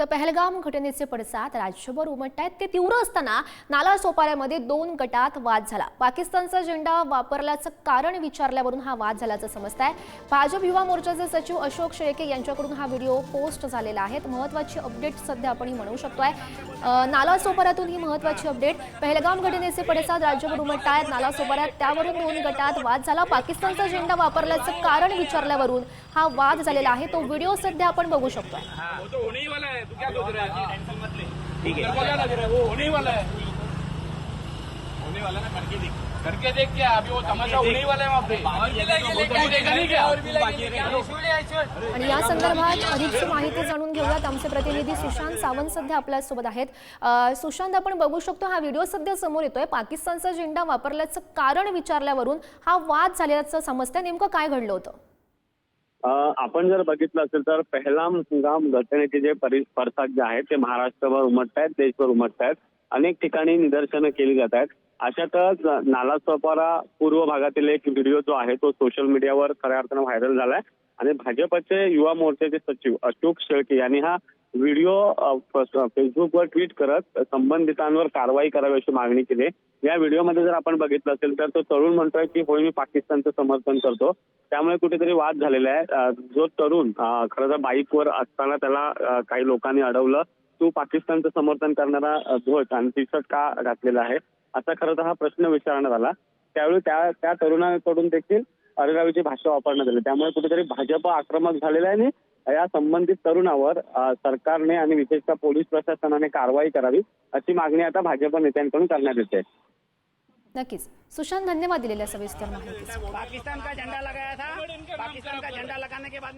तर पहलगाम घटनेचे पडसाद राज्यभर उमटत आहेत ते तीव्र असताना नाला सोपाऱ्यामध्ये दोन गटात वाद झाला. पाकिस्तानचा झेंडा वापरल्याचं कारण विचारल्यावरून हा वाद झाल्याचं समजत आहे भाजप युवा मोर्चाचे सचिव अशोक शेळके यांच्याकडून हा व्हिडिओ पोस्ट झालेला आहे. महत्वाची अपडेट सध्या आपण ही म्हणू शकतोय. नाला सोपाऱ्यातून ही महत्वाची अपडेट. पहलगाम घटनेचे पडसाद राज्यभर उमटत आहेत नाला सोपाऱ्यात त्यावरून दोन गटात वाद झाला. पाकिस्तानचा झेंडा वापरल्याचं कारण विचारल्यावरून हा वाद झालेला आहे. तो व्हिडिओ सध्या आपण बघू शकतोय. ठीक है है होने वाला है होने वाला ना करके देख करके देख क्या अभी वो तमाशा होने ही वाला है वहाँ पे वो तो देखा नहीं क्या और भी आणि या संदर्भात अधिकची माहिती जाणून घेऊयात आमचे प्रतिनिधी सुशांत सावंत सध्या आपल्यासोबत आहेत. सुशांत आपण बघू शकतो हा व्हिडिओ सध्या समोर येतोय. पाकिस्तानचा झेंडा वापरल्याचं कारण विचारल्यावरून हा वाद झाल्याचं समजतंय. नेमकं काय घडलं होतं? आपण जर बघितलं असेल तर पहिला गाम घटनेचे जे पडसाद जे आहेत ते महाराष्ट्रभर उमटत आहेत देशभर उमटत आहेत अनेक ठिकाणी निदर्शनं केली जात आहेत अशातच नालासोपारा पूर्व भागातील एक व्हिडिओ जो आहे तो सोशल मीडियावर खऱ्या अर्थानं व्हायरल झालाय. आणि भाजपचे युवा मोर्चाचे सचिव अशोक शेळके यांनी हा व्हिडिओ फेसबुकवर ट्विट करत संबंधितांवर कारवाई करावी अशी मागणी केली. या व्हिडिओमध्ये जर आपण बघितलं असेल तर तो तरुण म्हणतोय की होय मी पाकिस्तानचं समर्थन करतो. त्यामुळे कुठेतरी वाद झालेला आहे. जो तरुण खरं तर बाईकवर असताना त्याला काही लोकांनी अडवलं. तू पाकिस्तानचं समर्थन करणारा ध्वज आणि टी शर्ट का घातलेला आहे? असा खरं तर हा प्रश्न विचारण्यात आला. त्यावेळी त्या त्या तरुणाकडून देखील अरेरावीची भाषा वापरण्यात आली. त्यामुळे कुठेतरी भाजप आक्रमक झालेला आहे आणि या संबंधित तरुणावर सरकारने आणि विशेषतः पोलीस प्रशासनाने कारवाई करावी अशी मागणी आता भाजप नेत्यांकडून करण्यात येते. नक्कीच. सुशांत धन्यवाद दिलेल्या सविस्तर माहितीसाठी. पाकिस्तान का झंडा लगाया था. पाकिस्तान का झंडा लगाने के बाद